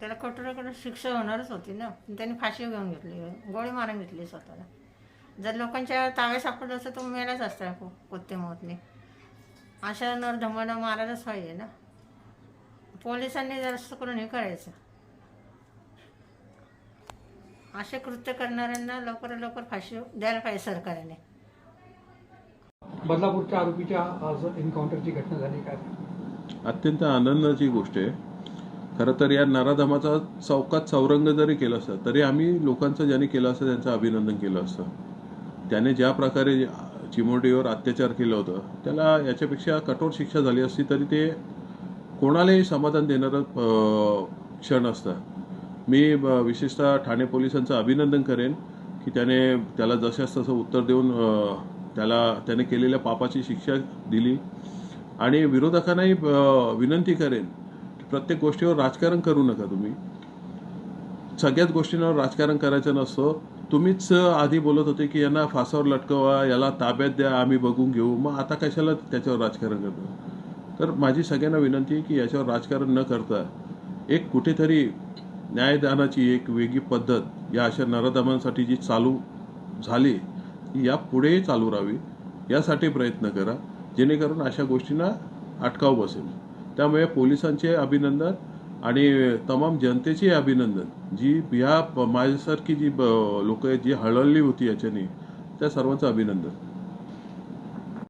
त्याला कठोराकडे शिक्षा होणारच होती ना. पण त्यांनी फाशी घेऊन घेतली गोळी मारून घेतली स्वतःला. जर लोकांच्या ताब्यात सापडलं असतं तो मेलाच असता को कोत्ते मोतने. अशा नरधमांना मारायलाच पाहिजे ना. पोलिसांनी जास्त करून हे करायचं. असे कृत्य करणाऱ्यांना लवकरात लवकर फाशी द्यायला पाहिजे सरकारने. बदलापूरच्या आरोपीच्या आज एन्काउंटरची घटना झाली काय? अत्यंत आनंदाची गोष्ट आहे. खरं तर या नराधमाचा चौकात सौरंग जरी केलं असतं तरी आम्ही लोकांचं ज्याने केलं असतं त्यांचं अभिनंदन केलं असतं. त्याने ज्या प्रकारे चिमोटीवर अत्याचार केलं होतं त्याला याच्यापेक्षा कठोर शिक्षा झाली असती तरी ते कोणालाही समाधान देणारं क्षण असतं. मी विशेषतः ठाणे पोलिसांचं अभिनंदन करेन की त्याने त्याला जशास तसं उत्तर देऊन त्याला त्याने केलेल्या पापाची शिक्षा दिली. आणि विरोधकांनाही विनंती करेन प्रत्येक गोष्टीवर राजकारण करू नका तुम्ही. सगळ्याच गोष्टींवर राजकारण करायचं नसतं. तुम्हीच आधी बोलत होते की यांना फासावर लटकवा याला ताब्यात द्या आम्ही बघून घेऊ. मग आता कशाला त्याच्यावर राजकारण करतो? तर माझी सगळ्यांना विनंती आहे की याच्यावर राजकारण न करता एक कुठेतरी न्यायदानाची एक वेगळी पद्धत या अशा नरदमांसाठी जी चालू झाली या पुढेही चालू राहावी यासाठी प्रयत्न करा. जेणेकरून अशा गोष्टींना अटकाव बसेल. त्यामुळे पोलिसांचे अभिनंदन आणि तमाम जनतेचे अभिनंदन. जी ह्या माझ्यासारखी जी लोक आहेत जी हळहळली होती याच्याने त्या सर्वांचं अभिनंदन.